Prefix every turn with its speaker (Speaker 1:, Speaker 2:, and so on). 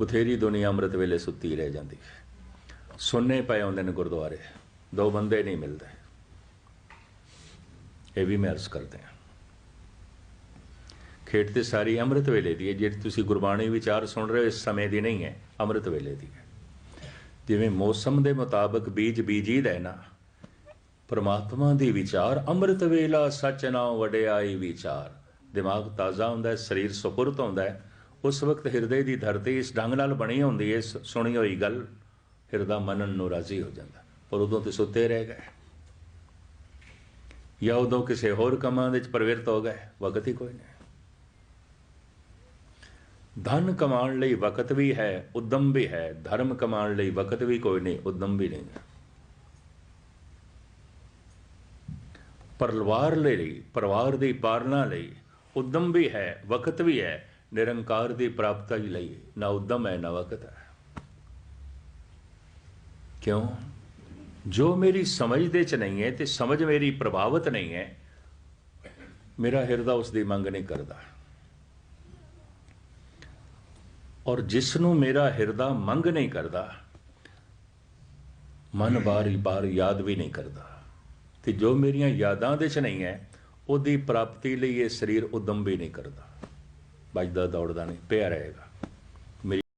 Speaker 1: ਬਥੇਰੀ ਦੁਨੀਆ ਅੰਮ੍ਰਿਤ ਵੇਲੇ ਸੁੱਤੀ ਰਹਿ ਜਾਂਦੀ ਹੈ। ਪਏ ਹੁੰਦੇ ਨੇ ਗੁਰਦੁਆਰੇ। ਦੋ ਬੰਦੇ ਨਹੀਂ ਮਿਲਦੇ। ਇਹ ਵੀ ਮੈਂ ਅਰਜ਼ ਕਰਦੇ ਹਾਂ। ਖੇਡ ਤੇ ਸਾਰੀ ਅੰਮ੍ਰਿਤ ਵੇਲੇ ਦੀ ਹੈ। ਜਿਹੜੀ ਤੁਸੀਂ ਗੁਰਬਾਣੀ ਵਿਚਾਰ ਸੁਣ ਰਹੇ ਹੋ, ਇਸ ਸਮੇਂ ਦੀ ਨਹੀਂ ਹੈ। ਅੰਮ੍ਰਿਤ ਵੇਲੇ ਦੀ ਹੈ। ਜਿਵੇਂ ਮੌਸਮ ਦੇ ਮੁਤਾਬਕ ਬੀਜ ਬੀਜੀ ਦਾ ਨਾ, ਪਰਮਾਤਮਾ ਦੀ ਵਿਚਾਰ, ਅੰਮ੍ਰਿਤ ਵੇਲਾ ਸਚ ਨਾਮ ਵਡਿਆਈ ਵਿਚਾਰ। ਦਿਮਾਗ ਤਾਜ਼ਾ ਹੁੰਦਾ ਹੈ, ਸਰੀਰ ਸੁਪੁਰਤ ਹੁੰਦਾ ਹੈ। ਉਸ ਵਕਤ ਹਿਰਦੇ ਦੀ ਧਰਤੀ ਇਸ ਢੰਗ ਨਾਲ ਬਣੀ ਹੁੰਦੀ ਹੈ ਸੁਣੀ ਹੋਈ ਗੱਲ, ਹਿਰਦਾ ਮੰਨਣ ਨੂੰ ਰਾਜ਼ੀ ਹੋ ਜਾਂਦਾ। ਪਰ ਉਦੋਂ ਤੇ ਸੁੱਤੇ ਰਹਿ ਗਏ। ਜਾਂ ਉਦੋਂ ਕਿਸੇ ਹੋਰ ਕੰਮਾਂ ਵਿੱਚ ਪ੍ਰਵਿਰਤ ਹੋ ਗਏ। ਵਕਤ ਹੀ ਕੋਈ ਨਹੀਂ। ਧਨ ਕਮਾਉਣ ਲਈ ਵਕਤ ਵੀ ਹੈ, ਉਦਮ ਵੀ ਹੈ। ਧਰਮ ਕਮਾਉਣ ਲਈ ਵਕਤ ਵੀ ਕੋਈ ਨਹੀਂ, ਉਦਮ ਵੀ ਨਹੀਂ। ਪਰਿਵਾਰ ਲਈ, ਪਰਿਵਾਰ ਦੀ ਪਾਲਣਾ ਲਈ ਉਦਮ ਵੀ ਹੈ, ਵਕਤ ਵੀ ਹੈ। ਨਿਰੰਕਾਰ ਦੀ ਪ੍ਰਾਪਤੀ ਲਈ। ਨਾ ਉਦਮ ਹੈ, ਨਾ ਵਕਤ ਹੈ। ਕਿਉਂ? ਜੋ ਮੇਰੀ ਸਮਝ ਦੇ ਚ ਨਹੀਂ ਹੈ ਤੇ ਸਮਝ ਮੇਰੀ ਪ੍ਰਭਾਵਿਤ ਨਹੀਂ ਹੈ, ਮੇਰਾ ਹਿਰਦਾ ਉਸ ਦੀ ਮੰਗ ਨਹੀਂ ਕਰਦਾ। ਔਰ ਜਿਸ ਨੂੰ ਮੇਰਾ ਹਿਰਦਾ ਮੰਗ ਨਹੀਂ ਕਰਦਾ, ਮਨ ਬਾਰੀ ਬਾਰ ਯਾਦ ਵੀ ਨਹੀਂ ਕਰਦਾ। ਤੇ ਜੋ ਮੇਰੀਆਂ ਯਾਦਾਂ ਦੇ ਚ ਨਹੀਂ ਹੈ, ਉਹਦੀ ਪ੍ਰਾਪਤੀ ਲਈ ਇਹ ਸਰੀਰ ਉਦਮ ਵੀ ਨਹੀਂ ਕਰਦਾ। ਵੱਜਦਾ ਦੌੜਦਾ ਨਹੀਂ ਪਿਆ ਰਹੇਗਾ।